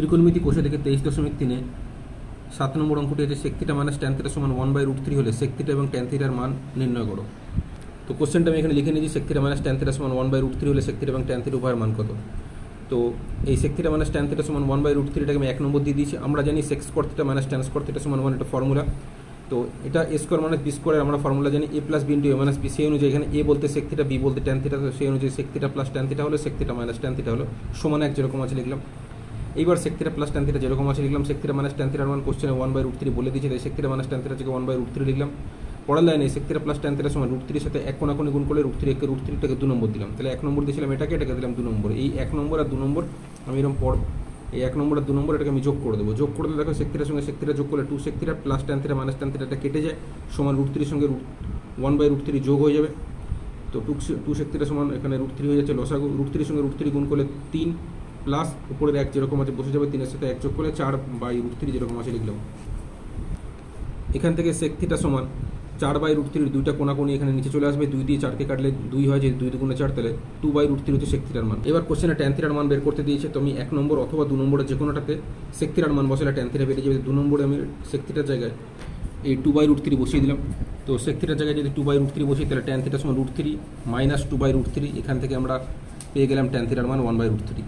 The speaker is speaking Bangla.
ত্রিকোণমিতি কোষে থেকে তেইশ দশমিক তিনে সাত নম্বর অঙ্কটি হচ্ছে sec theta minus tan theta সমান ওয়ান বাই রুট থ্রি হলে সেক্তিটা এবং ট্যান থিটার মান নির্ণয় করো। তো কোশ্চেনটা আমি এখানে লিখে নিয়েছি sec theta minus tan theta সমান ওয়ান বাই রুট থ্রি হলে সেক্তিটা এবং ট্যান থিটা উভয়ের মান কত? তো এই sec theta minus tan theta সমান ওয়ান বাই রুট থ্রিটাকে আমি এক নম্বর দিয়ে দিয়েছি। আমরা জানি sec square theta minus tan square theta সমান ওয়ান এটা ফর্মুলা তো এটা এ স্কোয়ার মাইনাস বি স্কোয়ারের আমরা ফর্মুলা জানি A plus B into A minus B সেই অনুযায়ী এখানে এ বলতে সেক থিটা বি বলতে ট্যান থিটা সেই অনুযায়ী sec theta plus tan theta হলো sec theta minus tan theta হলো। সমান এক যেরকম আছে লিখলাম। এইবার sec theta plus tan theta যেরকম আছে লিখলাম সেক থিটা মাইনাস ট্যান থিটার মান কোশ্চেনে ওয়ান বাই রুট থ্রি বলে দিয়েছে তাই সেক থিটা মাইনাস থিটা থেকে ওয়ান বাই রুট থ্রি লিখলাম পরের লাইনে সেক থিটা প্লাস ট্যান থিটার সময় রুট থ্রির সাথে এক কোনা কোণে গুণ করলে রুট থ্রি একে রুট থ্রিটাকে দু নম্বর দিলাম তাহলে এক নম্বর দিয়েছিলাম এটাকে এটাকে দিলাম দু নম্বর এই এক নম্বর আর দু নম্বর আমি এরকম পর এই এক নম্বর আর দু নম্বর এটাকে আমি যোগ করে দেবো যোগ করে করলে দেখো সেক্তিটার সঙ্গে সেক্তিটা যোগ করলে two sec theta plus tan theta minus tan থিটাটা কেটে যায় সমান রুট থ্রির সঙ্গে root one by root three যোগ হয়ে যাবে তো টু টু সেক্তিটা সমান এখানে রুট থ্রি হয়ে যাচ্ছে লসাগু রুট থ্রির সঙ্গে রুট থ্রি গুণ করলে তিন প্লাস উপরের এক যেরকম আছে বসে যাবে তিনের সাথে এক যোগ করলে চার বাই রুট থ্রি যেরকম আছে লিখলাম। এখান থেকে সেক সমান চার বাই রুট থ্রির দুইটা কোনাকুনি এখানে নিচে চলে আসবে, দুই দিয়ে চারকে কাটলে দুই হয় যে দুই দুগুণে চার, তাহলে টু বাই রুট থ্রি হচ্ছে সেক মান। এবার কোশ্চেনে ট্যান মান বের করতে দিয়েছে, তো আমি এক নম্বর অথবা দু নম্বরের যে কোনোটাতে সেক মান বসালে ট্যান থিটা বেরিয়ে যাবে। দু নম্বরে আমি সেক জায়গায় এই টু বাই রুট থ্রি বসিয়ে দিলাম। তো সেক জায়গায় যদি টু বাই রুট থ্রি বসিয়ে, তাহলে ট্যান সমান root three minus two by root three এখান থেকে আমরা পেয়ে গেলাম ট্যান থিটার মান ওয়ান বাই রুট থ্রি